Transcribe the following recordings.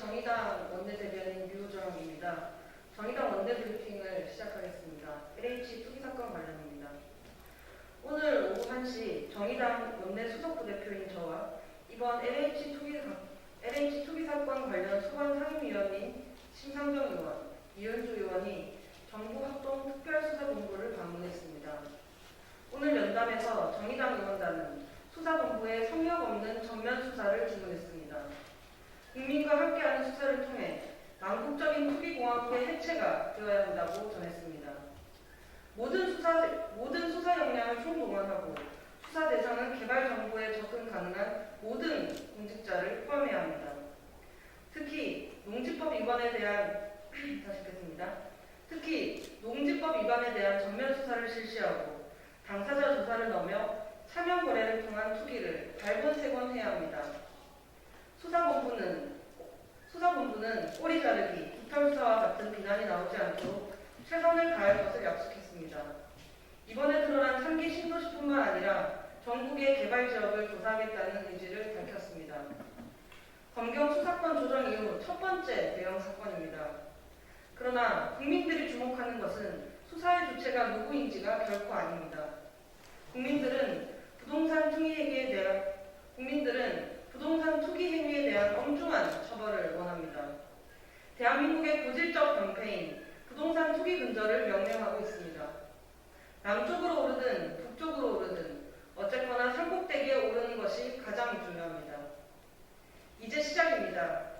정의당 원내대변인 유정입니다. 정의당 원내 브리핑을 시작하겠습니다. LH 투기 사건 관련입니다. 오늘 오후 1시 정의당 원내 수석부 대표인 저와 이번 LH 투기, 사- LH 투기 사건 관련 소관 상임위원인 심상정 의원, 이현주 의원이 정부 합동 특별수사본부를 방문했습니다. 오늘 면담에서 정의당 의원단은 수사본부에 성역 없는 전면 수사를 주문했습니다. 국민과 함께하는 수사를 통해 망국적인 투기공화국의 해체가 되어야 한다고 전했습니다. 모든 수사 모든 수사 역량을 총동원하고 수사 대상은 개발 정보에 접근 가능한 모든 공직자를 포함해야 합니다. 특히 농지법 위반에 대한 다시 뵙겠습니다. 특히 농지법 위반에 대한 전면 수사를 실시하고 당사자 조사를 넘겨 사면 거래를 통한 투기를 발본색원해야 합니다. 수사본부는 수사본부는 꼬리 자르기, 깃털 수사와 같은 비난이 나오지 않도록 최선을 다할 것을 약속했습니다. 이번에 드러난 3기 신도시뿐만 아니라 전국의 개발 지역을 조사하겠다는 의지를 밝혔습니다. 검경 수사권 조정 이후 첫 번째 대형 사건입니다. 그러나 국민들이 주목하는 것은 수사의 주체가 누구인지가 결코 아닙니다. 국민들은 부동산 투기 행위에 대한 국민들은 부동산 투기 행위에 대한 엄중한 처벌을 원합니다. 대한민국의 고질적 병폐인 부동산 투기 근절을 명령하고 있습니다. 남쪽으로 오르든 북쪽으로 오르든 어쨌거나 산꼭대기에 오르는 것이 가장 중요합니다. 이제 시작입니다.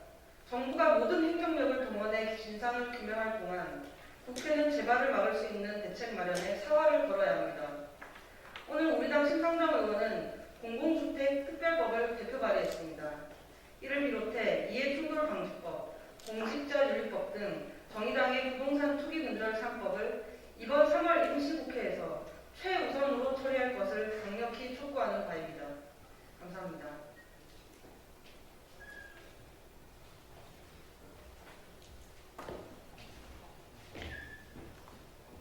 정부가 모든 행정력을 동원해 진상을 규명할 동안 국회는 재발을 막을 수 있는 대책 마련에 사활을 걸어야 합니다. 오늘 우리 당 심상정 의원은 공공주택 특별법을 대표 발의했습니다. 이를 비롯해 이해충돌 방지법, 공직자 윤리법 등 정의당의 부동산 투기 근절 3법을 이번 3월 임시국회에서 최우선으로 처리할 것을 강력히 촉구하는 바입니다.